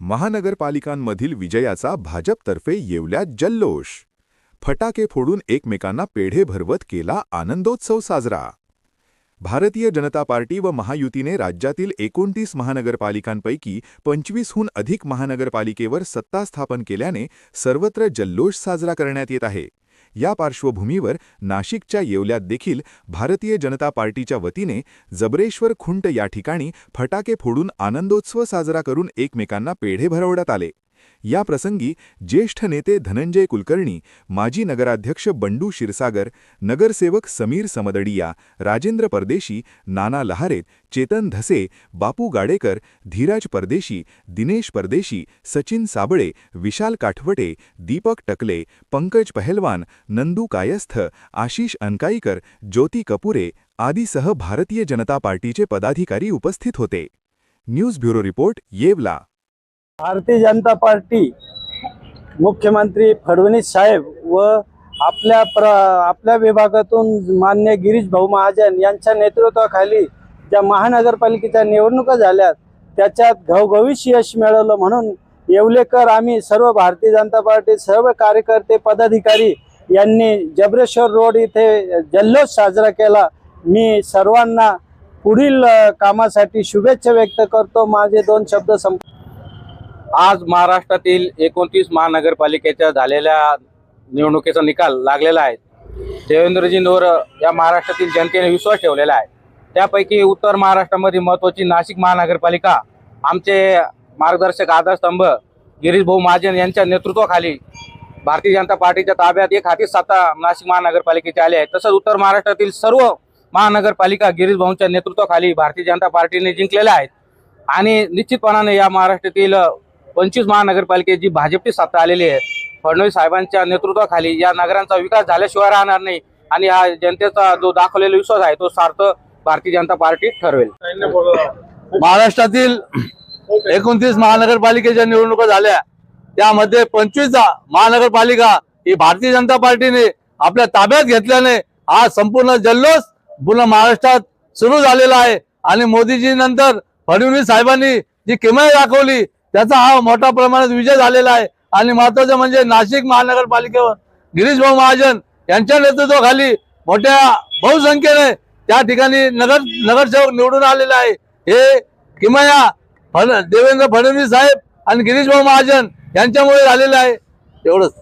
महानगरपालिकांमधील विजयाचा भाजपतर्फे येवल्यात जल्लोष. फटाके फोडून एकमेकांना पेढे भरवत केला आनंदोत्सव साजरा. भारतीय जनता पार्टी व महायुतीने राज्यातील एकोणतीस महानगरपालिकांपैकी पंचवीसहून अधिक महानगरपालिकेवर सत्ता स्थापन केल्याने सर्वत्र जल्लोष साजरा करण्यात येत आहे. या पार्श्वभूमीवर नाशिकच्या येवल्यात देखील भारतीय जनता पार्टीच्या वतीने जबरेश्वर खुंट या ठिकाणी फटाके फोडून आनंदोत्सव साजरा करून एकमेकांना पेढे भरवण्यात आले. या प्रसंगी ज्येष्ठ नेते धनंजय कुलकर्णी माजी नगराध्यक्ष बंडू क्षीरसागर नगरसेवक समीर समदडिया राजेंद्र परदेशी नाना लहारेत चेतन धसे बापू गाडेकर धीराज परदेशी दिनेश परदेशी सचिन साबळे विशाल काठवटे दीपक टकले पंकज पहलवान नंदू कायस्थ आशिष अनकाईकर ज्योती कपुरे आदीसह भारतीय जनता पार्टीचे पदाधिकारी उपस्थित होते. News bureau report Yeola. Bharatiya Janata Party मुख्यमंत्री फडणवीस साहेब व आपल्या प्र आपल्या विभागातून मान्य गिरीश भाऊ महाजन यांच्या नेतृत्वाखाली ज्या महानगरपालिकेच्या निवडणुका झाल्या त्याच्यात घवघवीश यश मिळवलं म्हणून येवलेकर आम्ही सर्व भारतीय जनता पार्टी सर्व कार्यकर्ते पदाधिकारी यांनी जबरेश्वर रोड इथे जल्लोष साजरा केला. मी सर्वांना पुढील कामासाठी शुभेच्छा व्यक्त करतो. माझे दोन शब्द संप आज महाराष्ट्रातील एकोणतीस महानगरपालिकेच्या झालेल्या निवडणुकीचा निकाल लागलेला आहे. देवेंद्रजींवर या महाराष्ट्रातील जनतेने विश्वास ठेवलेला आहे. त्यापैकी उत्तर महाराष्ट्रामध्ये महत्त्वाची नाशिक महानगरपालिका आमचे मार्गदर्शक आधारस्तंभ गिरीश भाऊ महाजन यांच्या नेतृत्वाखाली भारतीय जनता पार्टीच्या ताब्यात एक हाती सत्ता नाशिक महानगरपालिकेची आली आहे तसंच उत्तर महाराष्ट्रातील सर्व महानगरपालिका गिरीश भाऊंच्या नेतृत्वाखाली भारतीय जनता पार्टीने जिंकलेल्या आहेत. आणि निश्चितपणाने या महाराष्ट्रातील पंचवीस महानगरपालिकेत जी भाजपची सत्ता आलेली आहे. फडणवीस साहेबांच्या नेतृत्वाखाली या नगरांचा विकास झाल्याशिवाय राहणार नाही आणि हा जनतेचा जो दाखवलेला विश्वास आहे तो सार्थ भारतीय जनता पार्टी ठरवेल. महाराष्ट्रातील एकोणतीस महानगरपालिकेच्या निवडणुका झाल्या. त्यामध्ये पंचवीस महानगरपालिका ही भारतीय जनता पार्टीने आपल्या ताब्यात घेतल्याने हा संपूर्ण जल्लोष पूर्ण महाराष्ट्रात सुरू झालेला आहे. आणि मोदीजी नंतर फडणवीस साहेबांनी जी किमया दाखवली त्याचा हा मोठ्या प्रमाणात विजय झालेला आहे. आणि महत्वाचं म्हणजे नाशिक महानगरपालिकेवर गिरीश भाऊ महाजन यांच्या नेतृत्वाखाली मोठ्या बहुसंख्येने त्या ठिकाणी नगर नगरसेवक निवडून आलेले आहे. हे किमया फड देवेंद्र फडणवीस साहेब आणि गिरीश भाऊ महाजन यांच्यामुळे झालेलं आहे. एवढंच.